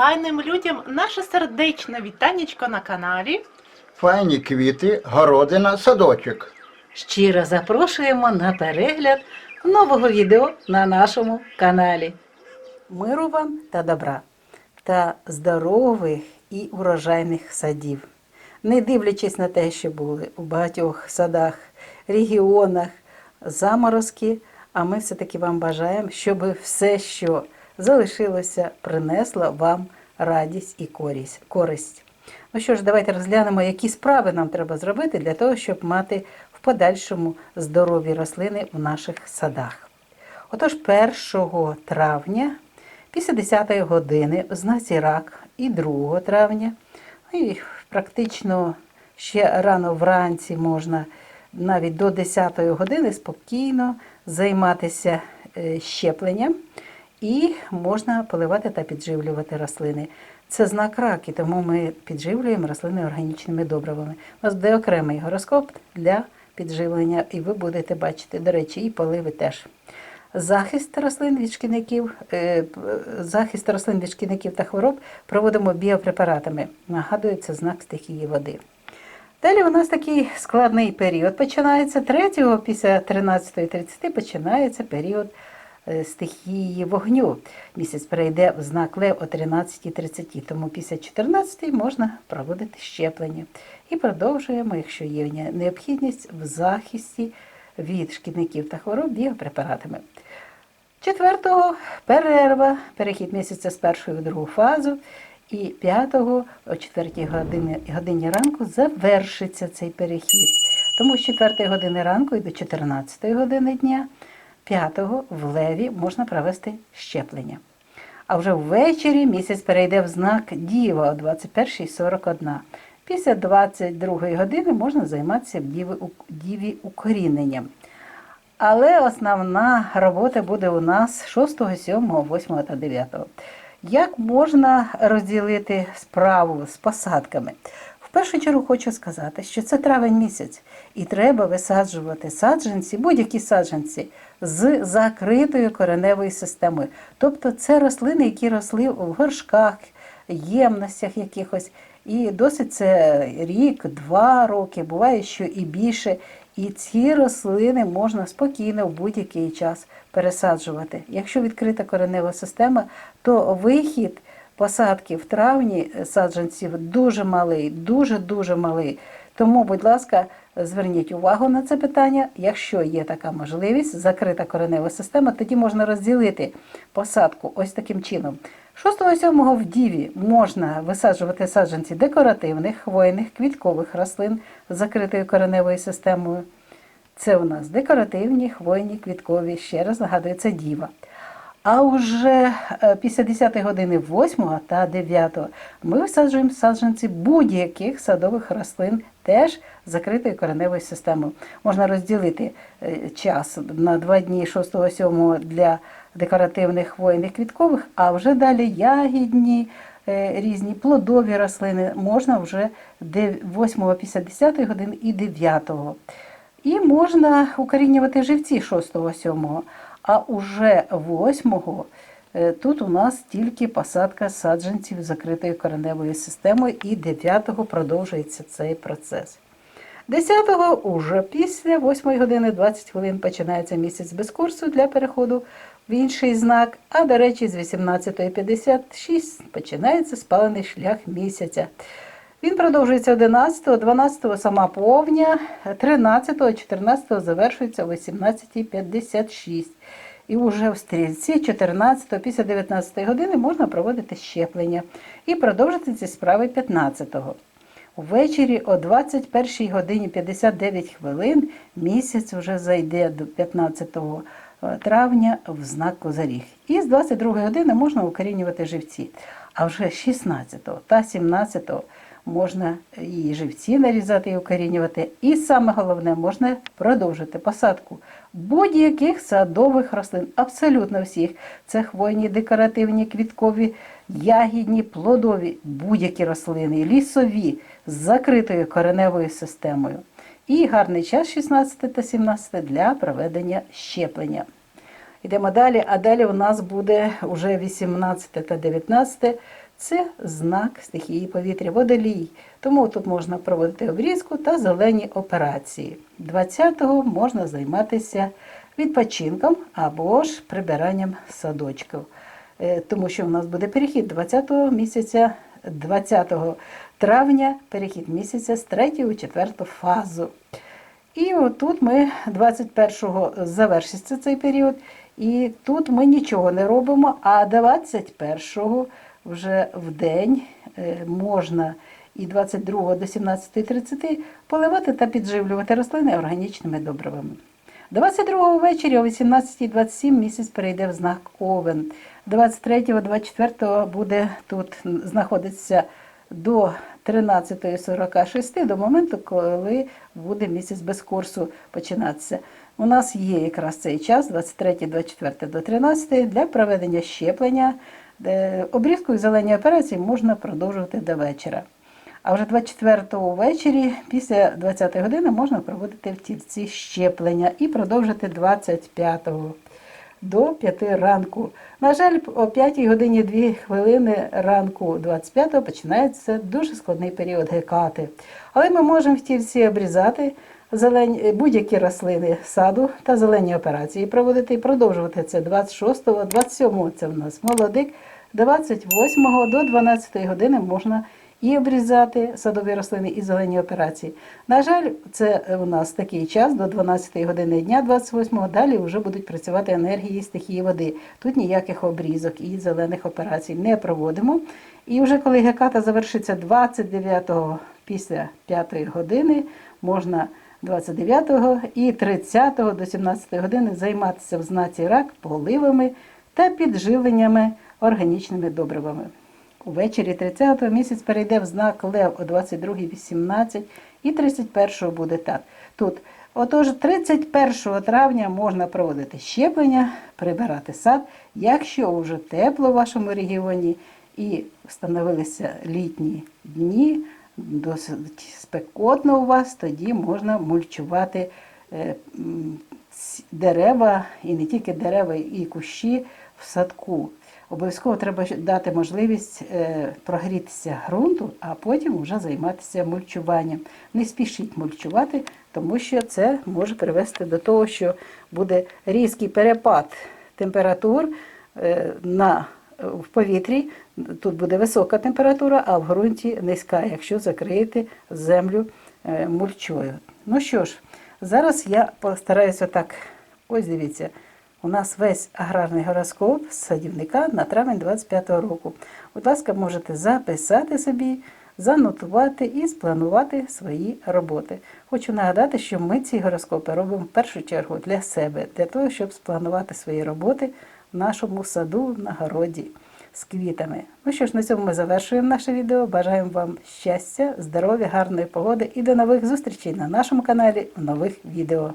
файним людям наше сердечне вітанечко на каналі. Файні квіти, городина, садочок. Щиро запрошуємо на перегляд нового відео на нашому каналі. Миру вам та добра та здорових і урожайних садів. Не дивлячись на те, що були у багатьох садах, регіонах, заморозки, а ми все-таки вам бажаємо, щоб все, що залишилося, принесло вам радість і користь. користь. Ну що ж, давайте розглянемо, які справи нам треба зробити для того, щоб мати в подальшому здорові рослини в наших садах. Отож, 1 травня, після 10 години, в знаці рак, і 2 травня, ну і практично ще рано вранці можна навіть до 10 години спокійно займатися е, щепленням і можна поливати та підживлювати рослини. Це знак раки, тому ми підживлюємо рослини органічними добривами. У нас буде окремий гороскоп для підживлення, і ви будете бачити, до речі, і поливи теж. Захист рослин від шкідників, е, захист рослин від шкідників та хвороб проводимо біопрепаратами. Нагадую, це знак стихії води. Далі у нас такий складний період починається. 3 після 13.30 починається період стихії вогню. Місяць перейде в знак Лев о 13.30, тому після 14 можна проводити щеплення. І продовжуємо, якщо є необхідність, в захисті від шкідників та хвороб біопрепаратами. Четвертого перерва, перехід місяця з першої в другу фазу. І п'ятого о 4 годині, годині ранку завершиться цей перехід. Тому з 4 години ранку і до 14 години дня, 5 в леві можна провести щеплення. А вже ввечері місяць перейде в знак Діва о 21.41. Після 22 години можна займатися в діві укоріненням. Але основна робота буде у нас 6, 7, 8 та 9. Як можна розділити справу з посадками? В першу чергу хочу сказати, що це травень місяць, і треба висаджувати саджанці, будь-які саджанці з закритою кореневою системою. Тобто це рослини, які росли в горшках, ємностях якихось. І досить це рік, два роки, буває, що і більше. І ці рослини можна спокійно в будь-який час пересаджувати. Якщо відкрита коренева система, то вихід посадки в травні саджанців дуже малий, дуже-дуже малий. Тому, будь ласка, зверніть увагу на це питання. Якщо є така можливість, закрита коренева система, тоді можна розділити посадку ось таким чином. 6-7 в Діві можна висаджувати саджанці декоративних, хвойних, квіткових рослин з закритою кореневою системою. Це у нас декоративні, хвойні, квіткові, ще раз нагадую, це діва. А вже е, після 10 години 8 та 9 ми висаджуємо саджанці будь-яких садових рослин, теж закритою кореневою системою. Можна розділити е, час на 2 дні 6-7 для декоративних хвойних квіткових, а вже далі ягідні, е, різні плодові рослини можна вже 8 після 10 години і 9. І можна укорінювати живці 6-7, а уже 8 е, тут у нас тільки посадка саджанців закритою кореневою системою, і 9-го продовжується цей процес. 10-го уже після 8 години 20 хвилин починається місяць без курсу для переходу в інший знак, а до речі, з 18.56 починається спалений шлях місяця. Він продовжується 11, 12 сама повня, 13, 14 завершується о 18.56. І вже в стрільці 14 після 19 години можна проводити щеплення і продовжити ці справи 15-го. Увечері о 21 годині 59 хвилин місяць вже зайде до 15 травня в знак Козаріг. І з 22 години можна укорінювати живці. А вже 16 та 17 можна і живці нарізати і укорінювати. І саме головне, можна продовжити посадку будь-яких садових рослин, абсолютно всіх. Це хвойні, декоративні, квіткові, ягідні, плодові, будь-які рослини, лісові з закритою кореневою системою. І гарний час 16 та 17 для проведення щеплення. Йдемо далі, а далі у нас буде вже 18 та 19. Це знак стихії повітря, водолій. Тому тут можна проводити обрізку та зелені операції. 20-го можна займатися відпочинком або ж прибиранням садочків. Е, Тому що в нас буде перехід 20-го місяця, 20 травня, перехід місяця з 3 у 4 фазу. І отут ми 21-го завершиться цей період, і тут ми нічого не робимо, а 21-го вже в день е, можна і 22 до 17.30 поливати та підживлювати рослини органічними добривами. 22 ввечері о 18.27 місяць перейде в знак Овен. 23-24 буде тут знаходитися до 13.46 до моменту, коли буде місяць без курсу починатися. У нас є якраз цей час, 23-24 до 13 для проведення щеплення. Де Обрізку і зелені операції можна продовжувати до вечора. А вже 24-го ввечері, після 20-ї години, можна проводити в тільці щеплення і продовжити 25-го до 5 ранку. На жаль, о 5 годині 2 хвилини ранку 25-го починається дуже складний період гекати. Але ми можемо в тільці обрізати зелені, будь-які рослини саду та зелені операції проводити і продовжувати це 26-го, 27-го це в нас молодик, 28-го до 12 години можна і обрізати садові рослини і зелені операції. На жаль, це у нас такий час до 12 години дня, 28-го, далі вже будуть працювати енергії стихії води. Тут ніяких обрізок і зелених операцій не проводимо. І вже коли геката завершиться 29-го після 5 години, можна 29-го і 30-го до 17 години займатися в знаці рак поливами та підживленнями органічними добривами. Увечері 30-го місяць перейде в знак Лев о 22.18 і 31-го буде так. Тут. Отож, 31 травня можна проводити щеплення, прибирати сад. Якщо вже тепло в вашому регіоні і встановилися літні дні, досить спекотно у вас, тоді можна мульчувати е, дерева, і не тільки дерева, і кущі в садку. Обов'язково треба дати можливість е, прогрітися ґрунту, а потім вже займатися мульчуванням. Не спішіть мульчувати, тому що це може привести до того, що буде різкий перепад температур е, на, в повітрі. Тут буде висока температура, а в ґрунті низька, якщо закриєте землю е, мульчою. Ну що ж, зараз я постараюся так. Ось дивіться. У нас весь аграрний гороскоп з садівника на травень 25-го року. Будь ласка, можете записати собі, занотувати і спланувати свої роботи. Хочу нагадати, що ми ці гороскопи робимо в першу чергу для себе, для того, щоб спланувати свої роботи в нашому саду на городі з квітами. Ну що ж, на цьому ми завершуємо наше відео. Бажаємо вам щастя, здоров'я, гарної погоди і до нових зустрічей на нашому каналі в нових відео.